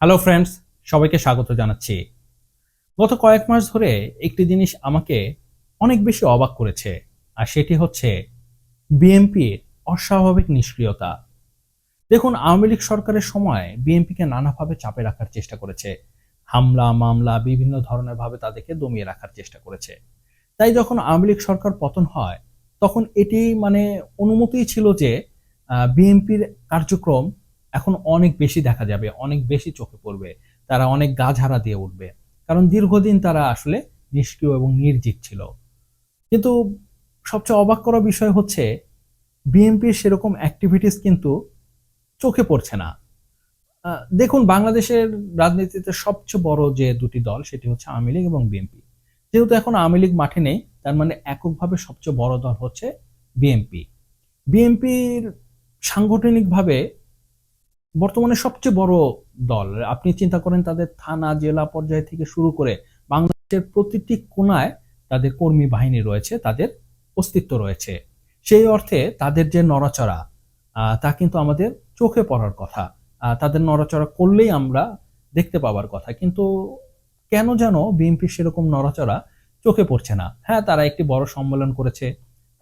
Hello friends সবাইকে স্বাগত জানাচ্ছি। গত কয়েক মাস ধরে একটি জিনিস আমাকে অনেক বেশি অবাক করেছে, আর সেটি হচ্ছে বিএনপির অস্বাভাবিক নিষ্ক্রিয়তা। দেখুন, আওয়ামী লীগ সরকারের সময় বিএনপিকে নানাভাবে চাপে রাখার চেষ্টা করেছে। হামলা, মামলা, বিভিন্ন ধরনের ভাবে তাদেরকে দমিয়ে রাখার চেষ্টা করেছে। তাই যখন আওয়ামী লীগ সরকার পতন হয়, তখন এটি মানে অনুমতি ছিল যে বিএনপির কার্যক্রম এখন অনেক বেশি দেখা যাবে, অনেক বেশি চোখে পড়বে, তারা অনেক গা ঝাড়া দিয়ে উঠবে। কারণ দীর্ঘদিন তারা আসলে নিষ্ক্রিয় এবং নির্জীব ছিল। কিন্তু সবচেয়ে অবাক করা বিষয় হচ্ছে, বিএনপির সেরকম অ্যাক্টিভিটিস কিন্তু চোখে পড়ছে না। দেখুন, বাংলাদেশের রাজনীতিতে সবচেয়ে বড় যে দুটি দল, সেটি হচ্ছে আওয়ামী লীগ এবং বিএনপি। যেহেতু এখন আওয়ামী লীগ মাঠে নেই, তার মানে এককভাবে সবচেয়ে বড় দল হচ্ছে বিএনপি। বিএনপির সাংগঠনিকভাবে বর্তমানে সবচেয়ে বড় দল। আপনি চিন্তা করেন, তাদের থানা, জেলা পর্যায় থেকে শুরু করে বাংলাদেশের প্রতিটি কোনায় তাদের কর্মী বাহিনী রয়েছে, তাদের অস্তিত্ব রয়েছে। সেই অর্থে তাদের যে নড়াচড়া তা কিন্তু আমাদের চোখে পড়ার কথা। তাদের নড়াচড়া করলেই আমরা দেখতে পাওয়ার কথা। কিন্তু কেন যেন বিএনপির সেরকম নড়াচড়া চোখে পড়ছে না? হ্যাঁ তারা একটি বড় সম্মেলন করেছে।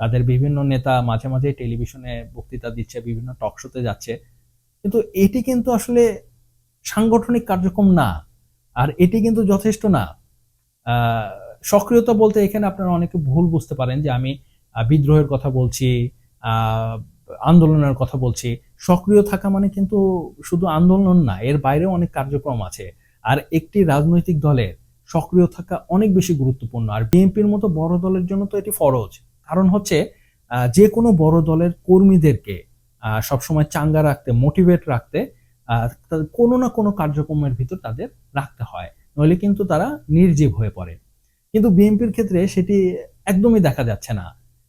তাদের বিভিন্ন নেতা মাঝে মাঝে টেলিভিশনে বক্তৃতা দিচ্ছে, বিভিন্ন টক শোতে যাচ্ছে। কিন্তু এটি কিন্তু আসলে সাংগঠনিক কার্যক্রম না। আর এটি কিন্তু যথেষ্ট না। সক্রিয়তা বলতে এখানে আপনারা অনেকে ভুল বুঝতে পারেন যে আমি বিদ্রোহের কথা বলছি আন্দোলনের কথা বলছি। সক্রিয় থাকা মানে কিন্তু শুধু আন্দোলন না, এর বাইরেও অনেক কার্যক্রম আছে। আর একটি রাজনৈতিক দলের সক্রিয় থাকা অনেক বেশি গুরুত্বপূর্ণ। আর বিএনপির মতো বড় দলের জন্য তো এটি ফরজ। কারণ হচ্ছে যে কোনো বড় দলের কর্মীদেরকে সবসময় চাঙ্গা রাখতে মোটিভেট রাখতে কোনো না কোনো কার্যক্রমের ভিতর তাদের রাখতে হয়। নইলে কিন্তু তারা নির্জীব হয়ে পড়ে। কিন্তু বিএনপির ক্ষেত্রে সেটি একদমই দেখা যাচ্ছে না।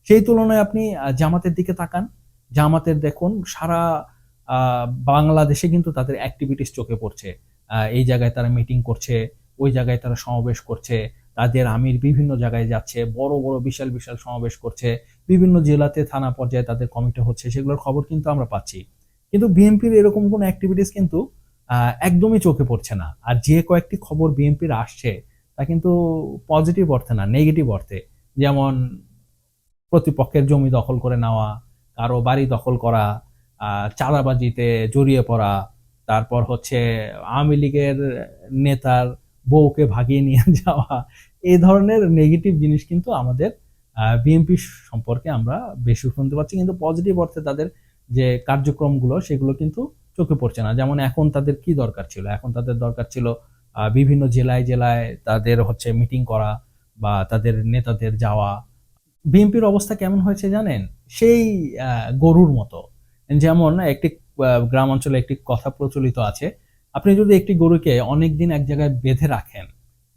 সেই তুলনায় আপনি জামাতের দিকে তাকান। জামাতের দেখুন, সারা বাংলাদেশে কিন্তু তাদের অ্যাক্টিভিটিস চোখে পড়ছে। এই জায়গায় তারা মিটিং করছে, ওই জায়গায় তারা সমাবেশ করছে। তাদের আমির বিভিন্ন জায়গায় যাচ্ছে, বড় বড়, বিশাল বিশাল সমাবেশ করছে, বিভিন্ন জেলাতে থানা পর্যায়ে তাদের কমিটি হচ্ছে, সেগুলোর খবর কিন্তু আমরা পাচ্ছি। কিন্তু বিএনপির এরকম কোনো অ্যাক্টিভিটিস কিন্তু একদমই চোখে পড়ছে না। আর যে কয়েকটি খবর বিএনপির আসছে, তা কিন্তু পজিটিভ অর্থে না নেগেটিভ অর্থে। যেমন, প্রতিপক্ষের জমি দখল করে নেওয়া, কারও বাড়ি দখল করা চাঁদাবাজিতে জড়িয়ে পড়া, তারপর হচ্ছে আওয়ামী লীগের নেতার বউকে ভাগিয়ে নিয়ে যাওয়া, এই ধরনের নেগেটিভ জিনিস কিন্তু আমাদের বিএনপি সম্পর্কে আমরা বেশি শুনতে পাচ্ছি। কিন্তু পজিটিভ অর্থে তাদের যে কার্যক্রমগুলো, সেগুলো কিন্তু চোখে পড়ছে না। যেমন এখন তাদের কি দরকার ছিল? এখন তাদের দরকার ছিল বিভিন্ন জেলায় জেলায় তাদের হচ্ছে মিটিং করা বা তাদের নেতাদের যাওয়া। বিএনপির অবস্থা কেমন হয়েছে জানেন? সেই গরুর মতো। যেমন একটি গ্রাম অঞ্চলে একটি কথা প্রচলিত আছে আপনি যদি একটি গরুকে অনেকদিন এক জায়গায় বেঁধে রাখেন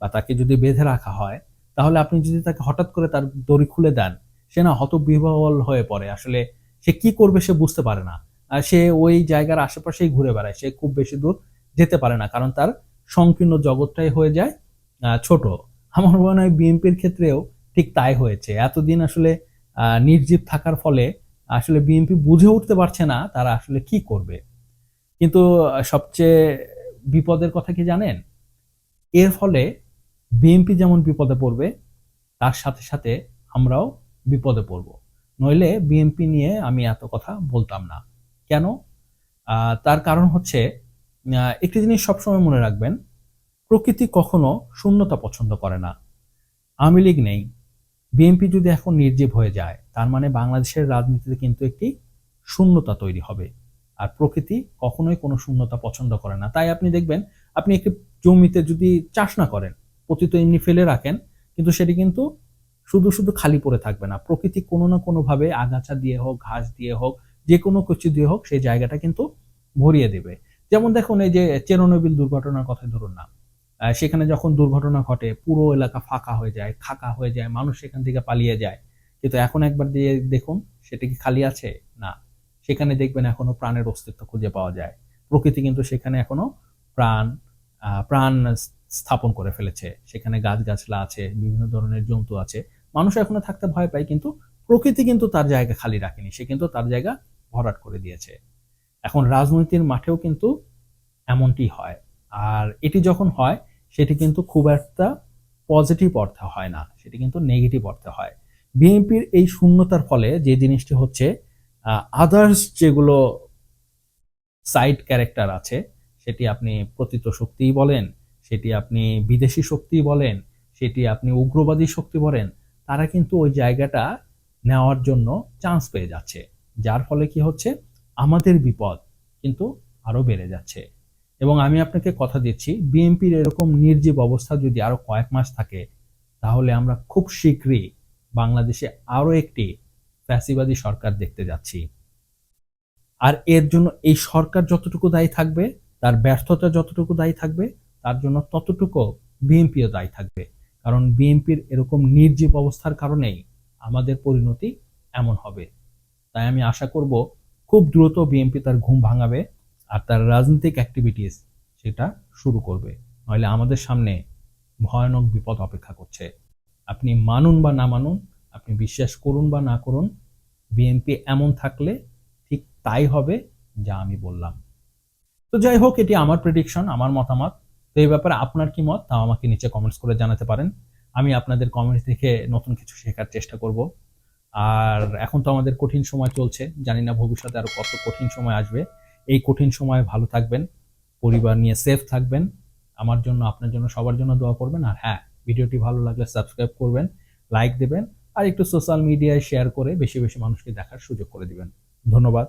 বা তাকে যদি বেঁধে রাখা হয়, তাহলে আপনি যদি তাকে হঠাৎ করে তার দড়ি খুলে দেন, সে না হতবিহ্বল হয়ে পড়ে। আসলে সে কি করবে সে বুঝতে পারে না। আর সে ওই জায়গার আশেপাশেই ঘুরে বেড়ায়। সে খুব বেশি দূর যেতে পারে না, কারণ তার সংকীর্ণ জগৎটাই হয়ে যায় ছোট। আমার মনে হয় বিএনপির ক্ষেত্রেও ঠিক তাই হয়েছে। এতদিন আসলে নির্জীব থাকার ফলে আসলে বিএনপি বুঝে উঠতে পারছে না তারা আসলে কি করবে। কিন্তু সবচেয়ে বিপদের কথা কি জানেন? এর ফলে বিএনপি যেমন বিপদে পড়বে, তার সাথে সাথে আমরাও বিপদে পড়ব। নইলে বিএনপি নিয়ে আমি এত কথা বলতাম না। কেন? তার কারণ হচ্ছে একটি জিনিস সবসময় মনে রাখবেন, প্রকৃতি কখনো শূন্যতা পছন্দ করে না। আওয়ামী লীগ নেই। বিএনপি যদি এখন নির্জীব হয়ে যায়, তার মানে বাংলাদেশের রাজনীতিতে কিন্তু একটি শূন্যতা তৈরি হবে। আর প্রকৃতি কখনোই কোনো শূন্যতা পছন্দ করে না। তাই আপনি দেখবেন, আপনি একটি জমিতে যদি চাষ না করেন, পতিত এমনি ফেলে রাখেন, কিন্তু সেটি কিন্তু শুধু শুধু খালি পড়ে থাকবে না। প্রকৃতি কোনো না কোনোভাবে আগাছা দিয়ে হোক, ঘাস দিয়ে হোক, যে কোনো কিছু দিয়ে হোক, সেই জায়গাটা কিন্তু ভরিয়ে দেবে। যেমন দেখুন, এই যে চেরোনবিল দুর্ঘটনার কথা ধরুন না। সেখানে যখন দুর্ঘটনা ঘটে, পুরো এলাকা ফাঁকা হয়ে যায়, খাকা হয়ে যায়, মানুষ সেখান থেকে পালিয়ে যায়। কিন্তু এখন একবার দিয়ে দেখুন, সেটা কি খালি আছে? না। সেখানে দেখবেন এখনও প্রাণের অস্তিত্ব খুঁজে পাওয়া যায়। প্রকৃতি কিন্তু সেখানে এখনও প্রাণ প্রাণ স্থাপন করে ফেলেছে। সেখানে গাছগাছলা আছে, বিভিন্ন ধরনের জন্তু আছে। মানুষ এখনও থাকতে ভয় পায়, কিন্তু প্রকৃতি কিন্তু তার জায়গা খালি রাখেনি। সে কিন্তু তার জায়গা ভরাট করে দিয়েছে। এখন রাজনীতির মাঠেও কিন্তু এমনটি হয়। আর এটি যখন হয়, সেটি কিন্তু খুব একটা পজিটিভ অর্থে হয় না। সেটি কিন্তু নেগেটিভ অর্থে হয়। বিএনপির এই শূন্যতার ফলে যে জিনিসটি হচ্ছে আদার্স যেগুলো সাইড ক্যারেক্টার আছে, সেটি আপনি প্রতীত শক্তিই বলেন, সেটি আপনি বিদেশি শক্তি বলেন, সেটি আপনি উগ্রবাদী শক্তি বলেন, তারা কিন্তু ওই জায়গাটা নেওয়ার জন্য চান্স পেয়ে যাচ্ছে। যার ফলে কি হচ্ছে? আমাদের বিপদ কিন্তু আরও বেড়ে যাচ্ছে। এবং আমি আপনাকে কথা দিচ্ছি বিএনপির এরকম নির্জীব অবস্থা যদি আরও কয়েক মাস থাকে, তাহলে আমরা খুব শীঘ্রই বাংলাদেশে আরও একটি ফ্যাসিবাদী সরকার দেখতে যাচ্ছি। আর এর জন্য এই সরকার যতটুকু দায়ী থাকবে, তার ব্যর্থতা যতটুকু দায়ী থাকবে, তার জন্য ততটুকু বিএনপিও দায়ী থাকবে। কারণ বিএনপির এরকম নির্জীব অবস্থার কারণেই আমাদের পরিণতি এমন হবে। তাই আমি আশা করব, খুব দ্রুত বিএনপি তার ঘুম ভাঙাবে আর তার রাজনৈতিক অ্যাক্টিভিটিস সেটা শুরু করবে। নইলে আমাদের সামনে ভয়ানক বিপদ অপেক্ষা করছে। আপনি মানুন বা না মানুন আপনি বিশ্বাস করুন বা না করুন বিএনপি এমন থাকলে ঠিক তাই হবে যা আমি বললাম। তো যাই হোক, এটি আমার প্রেডিকশন আমার মতামত। তো এই ব্যাপারে আপনার কি মত? তাও আমাকে নিচে কমেন্টস করে জানাতে পারেন। আমি আপনাদের কমেন্টস দেখে নতুন কিছু শেখার চেষ্টা করব। আর এখন তো আমাদের কঠিন সময় চলছে। জানি না ভবিষ্যতে আরও কত কঠিন সময় আসবে। এই কঠিন সময়ে ভালো থাকবেন, পরিবার নিয়ে সেফ থাকবেন। আমার জন্য, আপনার জন্য সবার জন্য দোয়া করবেন। আর হ্যাঁ ভিডিওটি ভালো লাগলে সাবস্ক্রাইব করবেন লাইক দেবেন। আর একটু সোশ্যাল মিডিয়ায় শেয়ার করে বেশি বেশি মানুষকে দেখার সুযোগ করে দিবেন। ধন্যবাদ।